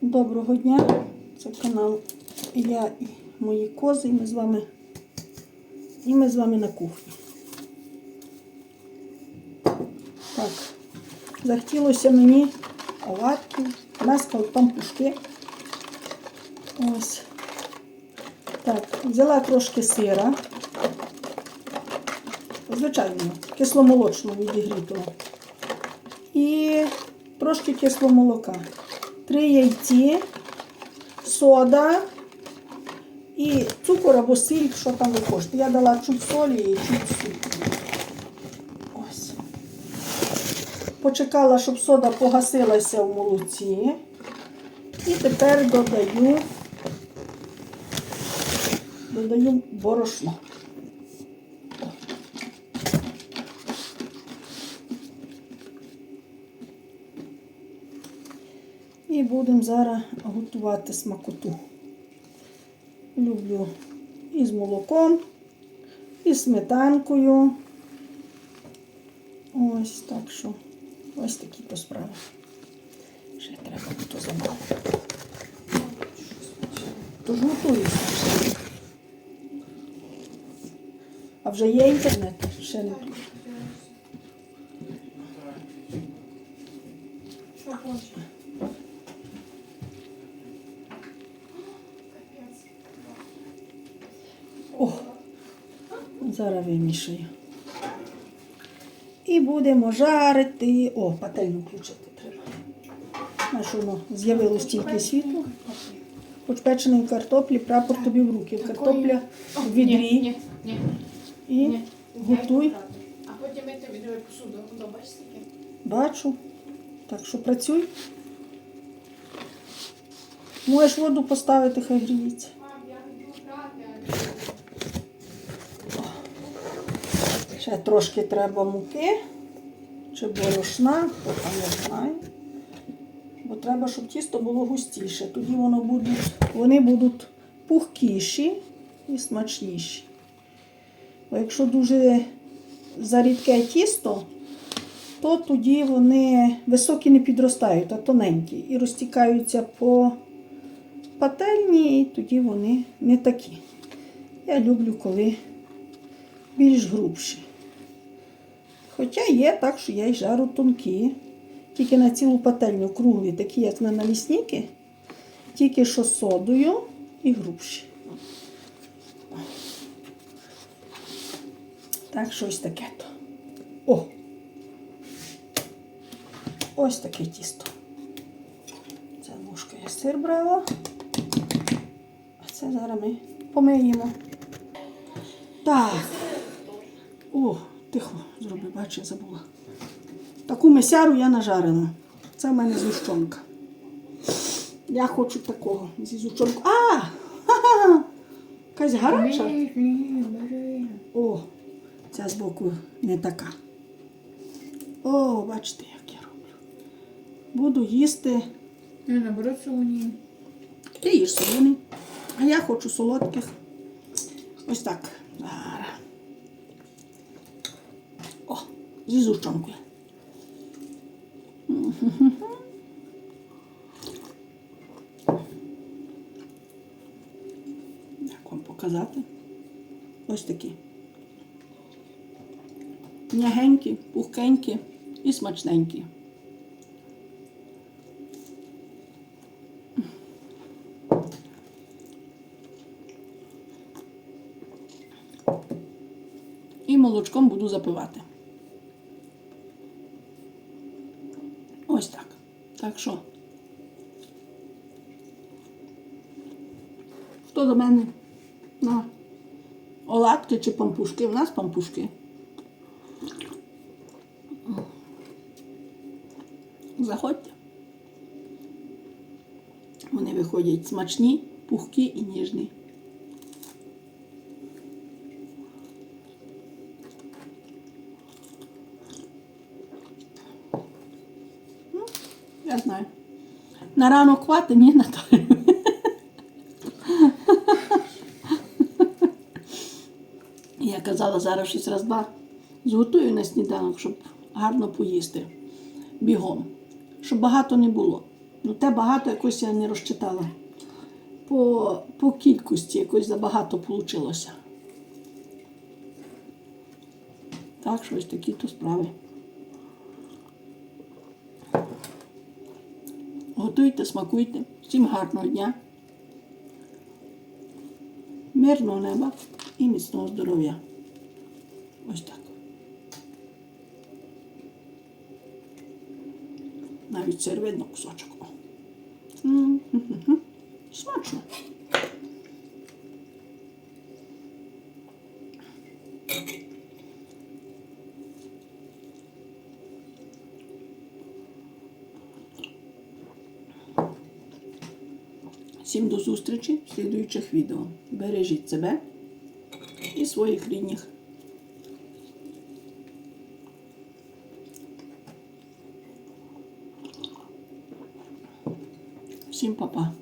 Доброго дня! Це канал Я і мої кози. І ми з вами, і ми з вами на кухні. Так, захотілося мені оладків, м'яска от пампушки. Ось. Так, взяла трошки сира. Звичайно, кисломолочного відігрітого. І трошки кислого молока. Три яйці, сода і цукор або сіль, що там ви хочете. Я дала чуть солі і чуть. Ось. Почекала, щоб сода погасилася в молоці. І тепер додаю, додаю борошно. І будемо зараз готувати смакоту. Люблю і з молоком, і з сметанкою. Ось так що ось такі то справи. Ще треба то замовити. Тож готуюся. А вже є інтернет? Ще не. Що хочеш? О, зараз вимішаю. І будемо жарити. О, пательню включити треба. Воно з'явилось тільки світло. Хоч печеної картоплі, прапор тобі в руки. Картопля в відрі. Ні, ні, І готуй. А потім мити відро посуду. Ну, бачиш таке? Бачу. Так що працюй. Можеш воду поставити, хай гріється. Ще трошки треба муки чи борошна, поки не знаю. Бо треба, щоб тісто було густіше. Тоді воно буде, вони будуть пухкіші і смачніші. Бо якщо дуже зарідке тісто, то тоді вони високі не підростають, а тоненькі. І розтікаються по пательні, і тоді вони не такі. Я люблю, коли більш грубші. Хоча є так, що я й жару тонкі, тільки на цілу пательню круглі, такі, як на налісники, тільки що содою і грубші. Так, щось таке то. О! Ось таке тісто. Це ложка я сир брала. А це зараз ми помиємо. Так. О, тихо, зроби, бачу, я забула. Таку месяру я нажарила. Це в мене зущонка. Я хочу такого зі зущонкою. А! Ха-ха! Якась гаряча. О, ця збоку не така. О, бачите, як я роблю. Буду їсти. Не, наоборот, солоні. Ти їж солоний. А я хочу солодких. Ось так. Зараз. О, зі зущенкою. Як вам показати? Ось такі. М'ягенькі, пухкенькі і смачненькі. І молочком буду запивати. Ось так. Так що. Хто до мене на оладки чи пампушки? У нас пампушки. Заходьте. Вони виходять смачні, пухкі і ніжні. Я знаю. На ранок хватить, ні, Наталю. Я казала, зараз щось раз-два зготую на сніданок, щоб гарно поїсти бігом. Щоб багато не було. Ну, те багато якось я не розчитала. По, по кількості якось забагато вийшло. Так, щось такі то справи. Готуйте, смакуйте. Всім гарного дня. Мирного неба і міцного здоров'я. Ось так. Навіть сир видно кусочок. Смачно. Всім до зустрічі в слідуючих відео. Бережіть себе і своїх рідних. Всім па-па.